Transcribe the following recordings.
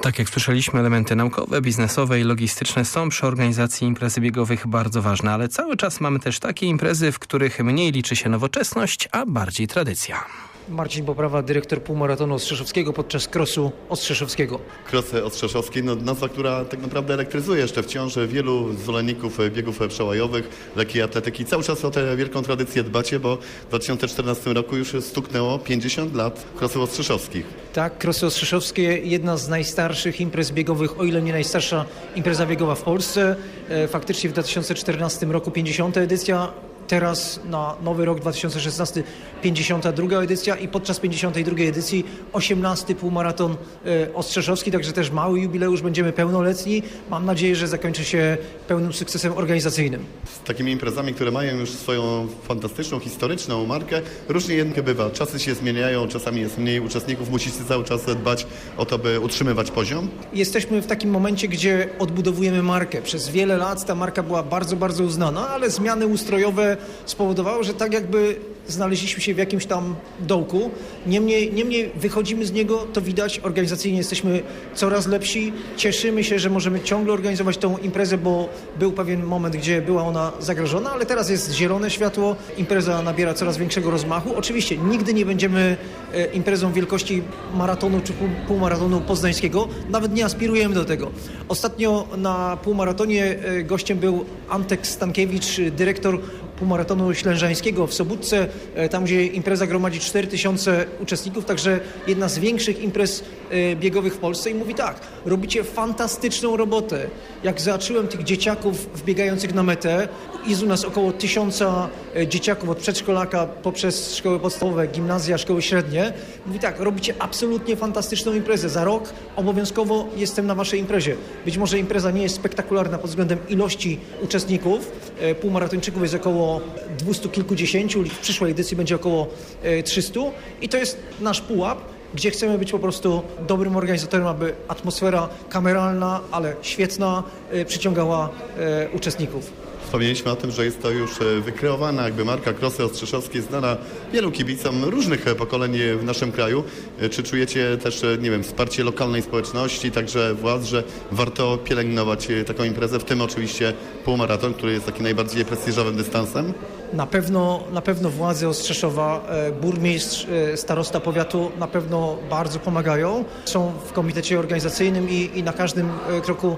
Tak jak słyszeliśmy, elementy naukowe, biznesowe i logistyczne są przy organizacji imprezy biegowych bardzo ważne, ale cały czas mamy też takie imprezy, w których mniej liczy się nowoczesność, a bardziej tradycja. Marcin Poprawa, dyrektor półmaratonu Ostrzeszowskiego podczas krosu Ostrzeszowskiego. Krosy Ostrzeszowski, no, nazwa, która tak naprawdę elektryzuje jeszcze wciąż wielu zwolenników biegów przełajowych, lekkiej atletyki. Cały czas o tę wielką tradycję dbacie, bo w 2014 roku już stuknęło 50 lat Krosów Ostrzeszowskich. Tak, krosy Ostrzeszowskie, jedna z najstarszych imprez biegowych, o ile nie najstarsza impreza biegowa w Polsce. E, Faktycznie w 2014 roku 50. edycja, teraz na nowy rok 2016 52 edycja i podczas 52 edycji 18 półmaraton e, Ostrzeszowski, także też mały jubileusz, będziemy pełnoletni. Mam nadzieję, że zakończy się pełnym sukcesem organizacyjnym. Z takimi imprezami, które mają już swoją fantastyczną, historyczną markę, różnie jednak bywa. Czasy się zmieniają, czasami jest mniej uczestników, musicie cały czas dbać o to, by utrzymywać poziom. Jesteśmy w takim momencie, gdzie odbudowujemy markę. Przez wiele lat ta marka była bardzo, bardzo uznana, ale zmiany ustrojowe spowodowały, że tak jakby znaleźliśmy się w jakimś tam dołku. Niemniej, niemniej wychodzimy z niego, to widać, organizacyjnie jesteśmy coraz lepsi. Cieszymy się, że możemy ciągle organizować tą imprezę, bo był pewien moment, gdzie była ona zagrożona, ale teraz jest zielone światło, impreza nabiera coraz większego rozmachu. Oczywiście nigdy nie będziemy e, imprezą wielkości maratonu czy pół- półmaratonu poznańskiego, nawet nie aspirujemy do tego. Ostatnio na półmaratonie e, gościem był Antek Stankiewicz, dyrektor półmaratonu ślężańskiego w Sobótce, e, tam gdzie impreza gromadzi 4000 uczestników, także jedna z większych imprez e, biegowych w Polsce i mówi tak, robicie fantastyczną robotę. Jak zobaczyłem tych dzieciaków wbiegających na metę, jest u nas około tysiąca e, dzieciaków od przedszkolaka poprzez szkoły podstawowe, gimnazja, szkoły średnie. Mówi tak, robicie absolutnie fantastyczną imprezę. Za rok obowiązkowo jestem na waszej imprezie. Być może impreza nie jest spektakularna pod względem ilości uczestników. E, Półmaratończyków jest około dwustu kilkudziesięciu, w przyszłej edycji będzie około e, 300 i to jest nasz pułap, gdzie chcemy być po prostu dobrym organizatorem, aby atmosfera kameralna, ale świetna, e, przyciągała e, uczestników. Wspomnieliśmy o tym, że jest to już e, wykreowana jakby marka Krosy Ostrzeszowskie, znana wielu kibicom różnych e, pokoleń e, w naszym kraju. Czy czujecie też, nie wiem, wsparcie lokalnej społeczności, także władz, że warto pielęgnować taką imprezę, w tym oczywiście półmaraton, który jest taki najbardziej prestiżowym dystansem? Na pewno, na pewno władze Ostrzeszowa, e, burmistrz, e, starosta powiatu na pewno bardzo pomagają. Są w komitecie organizacyjnym i, i na każdym e, kroku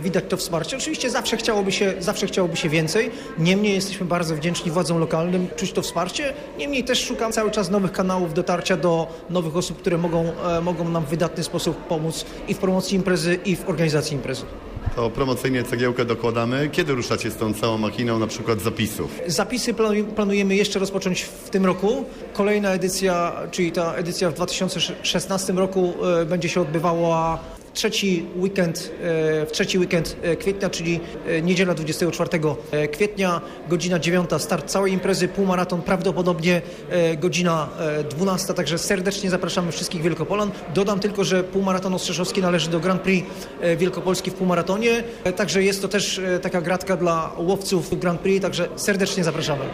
widać to wsparcie. Oczywiście zawsze chciałoby, się, zawsze chciałoby się więcej, niemniej jesteśmy bardzo wdzięczni władzom lokalnym, czuć to wsparcie. Niemniej też szukam cały czas nowych kanałów dotarcia do nowych osób, które mogą, mogą nam w wydatny sposób pomóc i w promocji imprezy, i w organizacji imprezy. To promocyjnie cegiełkę dokładamy. Kiedy ruszacie z tą całą machiną, na przykład zapisów? Zapisy planu- planujemy jeszcze rozpocząć w tym roku. Kolejna edycja, czyli ta edycja w 2016 roku e, będzie się odbywała trzeci weekend, e, w trzeci weekend e, kwietnia, czyli e, niedziela 24 e, kwietnia, godzina 9 start całej imprezy, półmaraton prawdopodobnie godzina e, 12, także serdecznie zapraszamy wszystkich Wielkopolan. Dodam tylko, że półmaraton Ostrzeszowski należy do Grand Prix Wielkopolski w półmaratonie, także jest to też taka gratka dla łowców Grand Prix, także serdecznie zapraszamy.